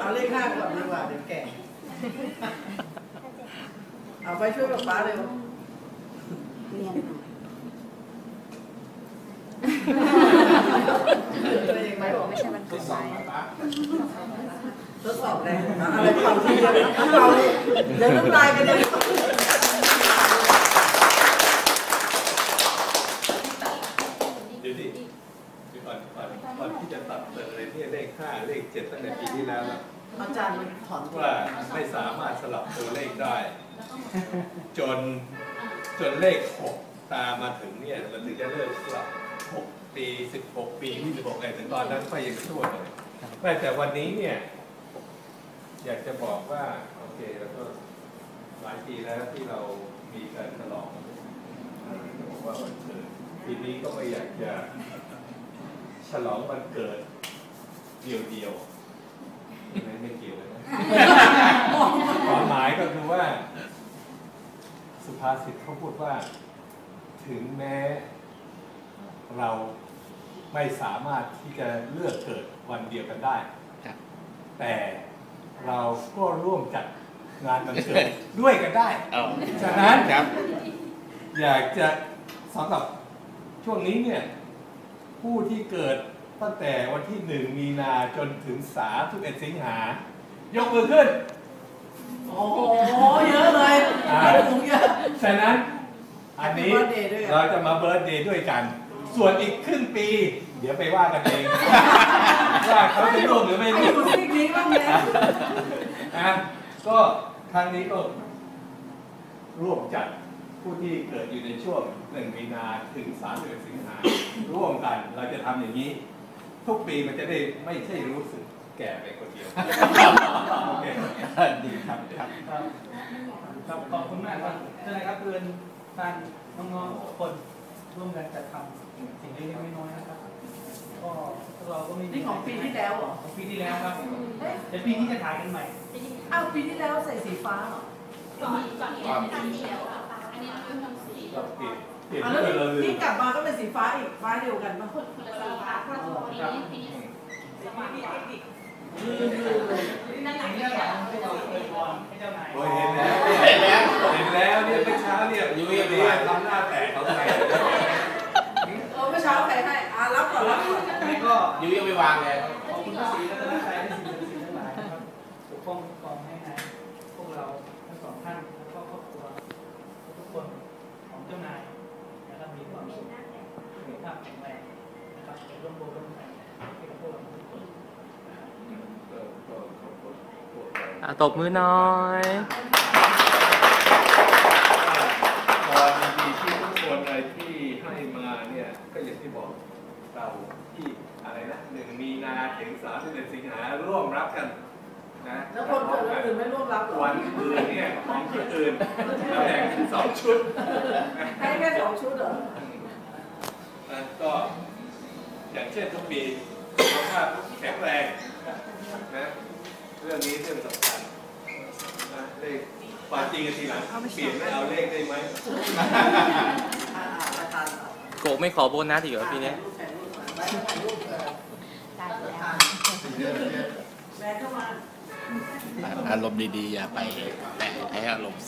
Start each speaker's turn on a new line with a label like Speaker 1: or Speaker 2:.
Speaker 1: เอาเลขห้าก่อนดีกว่า
Speaker 2: เดี๋ยว
Speaker 1: แก่ เอาไปช่วยกับป้าเร็วเรีย
Speaker 2: ไหมบอกไม่ใช่มัน
Speaker 3: ทดสอบ
Speaker 1: ทดสอบเลยอะไรความที่เราเลยน้ำตายกันเลย
Speaker 4: เดี๋ยวดิก่อนก่อนก่อนที่จะตัดเลย ที่เลขห้าเลขเจ็ดตั้งแต่ปีที่แล้วนะ
Speaker 1: อาจารย์มันถอนตัว
Speaker 4: ว่าไม่สามารถสลับตัวเลขได้ จนจนเลขหกตามมาถึงเนี่ยมันถึงจะเลิกสลับหกปีสิบหกปีที่สิบหกไอ้ถึงตอนนั้นก็ยังชั่วหน่อยไม่แต่วันนี้เนี่ย อยากจะบอกว่า โอเคแล้วก็หลายปีแล้วที่เรามีการฉลองบอกว่าวันเกิดปีนี้ก็ไม่อยากจะฉลองวันเกิด เดียวเดียวๆไม่ไม่เกี่ยวเลยนะความหมายก็คือว่า สุภาษิตเขาพูดว่า ถึงแม้เราไม่สามารถที่จะเลือกเกิดวันเดียวกันได้
Speaker 3: ครับ
Speaker 4: แต่เราก็ร่วมจัดงานวันเกิดด้วยกันได้
Speaker 3: เอา
Speaker 4: ฉะนั้น
Speaker 3: ครับ
Speaker 4: อยากจะสำหรับช่วงนี้เนี่ย ผู้ที่เกิด ตั้งแต่วันที่หนึ่งมีนาจนถึงสามสิบเอ็ดสิงหา ยกมือขึ้น
Speaker 1: โอ้โห เยอะเลย
Speaker 4: อ่า
Speaker 1: ให้ถุงเยอะ
Speaker 4: ฉะนั้น อันนี้
Speaker 1: Happy birthday ด้วยกัน
Speaker 4: เราจะมาเบิร์ d เดย์ด้วยกัน ส่วนอีกครึ่งปี เดี๋ยวไปว่ากันเอง ว่าเขาจะร่วมหรือไม่
Speaker 1: ไอ้
Speaker 4: ร่วม
Speaker 1: คุณซีกนี้บ้างเนี่ย
Speaker 4: นะก็ครั้งนี้ก็ร่วมจัดผู้ที่เกิดอยู่ในช่วงหนึ่งมีนาถึงสามเดือนสิงหาร่วมกัน เราจะทำอย่างนี้ ทุกปีมันจะได้ไม่ใช่รู้สึกแก่ไปคนเดียว โอเคดีครับครับ
Speaker 5: ครับครับขอบคุณมากครับนั่นแหละครับเพื่อนการน้องๆทุกคนร่วมกันจัดทำสิ่งเล็กๆน้อยๆนะครับก็พวกเราก็มี
Speaker 1: นี่ของปีที่แล้วเหรอ
Speaker 5: ของปีที่แล้วครับ
Speaker 1: เอ๊ะ
Speaker 5: เดี๋ยวปีนี้จะถ่ายกันใหม่
Speaker 1: อ้าวปีที่แล้วใส่สีฟ้าเหรอ
Speaker 6: ก่อนก่อนที่จะทำเดียวอะอันนี้เราเป็นสี
Speaker 4: ก็เปลี่ยน เปลี่ยน
Speaker 1: อะ
Speaker 4: เพื่
Speaker 1: แล้ว
Speaker 4: อเราลื
Speaker 1: นี่
Speaker 4: ม
Speaker 1: กลับมาก็เป็นสีฟ้าอีกฟ้าเดียวกันปะ
Speaker 6: คนคนละสีค่ะเพราะว่าปีนี้ปีนี้สว่างกว่า
Speaker 5: นั่นแหละที่เราให้เราเคยพรให้เจ้านาย
Speaker 4: โอ้ยเห็นแล้วเห็นแล้วเห็นแล้วเนี่ยเมื่อเช้าเนี่ยยุ้ยดีทำหน้าแตกเขาไง
Speaker 1: เออเมื่อเช้าใครให้อะรับก่อนรับก่อน
Speaker 5: ยังไงก็
Speaker 3: ยุ้ยยังไม่วางเลย
Speaker 5: ขอบคุณพระศรีรัตนตรัยและ ขภาพแข็งแรงนะครับเป็นร่มโพร่มใสให้กับพวกเราทุกคน
Speaker 7: อะตบมือหน้อย
Speaker 4: ตอนดีๆที่ทุกคนอะไรที่ให้มาเนี่ยก็อย่างที่บอกเราที่อะไรนะหนึ่งมีนาถึงสามสิบเอ็ดสิงหาร่วมรับกันนะ
Speaker 1: แล้วคนเกิดวันอื่นไม่ร่วมรับเหรอ
Speaker 4: วันอื่นเนี่ยของคนอื่นเราแบ่งเป็นสองชุด
Speaker 1: ให้แค่สองชุดเหรอ
Speaker 4: นะก็อย่างเช่นทุกปีสุขภาพแข็งแรงนะเรื่องนี้เรื่องสำคัญนะเลขความจริงกันทีหลังเปลี่ยนไม่เอาเลขได้ไหม
Speaker 1: อ่าอ่าประธานอะ
Speaker 7: โกะไม่ขอโบนัสอีกเหรอปีนี้
Speaker 1: ถ่ายรูปถ่ายรูปถ่ายรูปเออ
Speaker 2: ได้แล้ว
Speaker 1: แบกเข้ามา
Speaker 3: อารมณ์ดีๆ อย่าไปแตะให้อารมณ์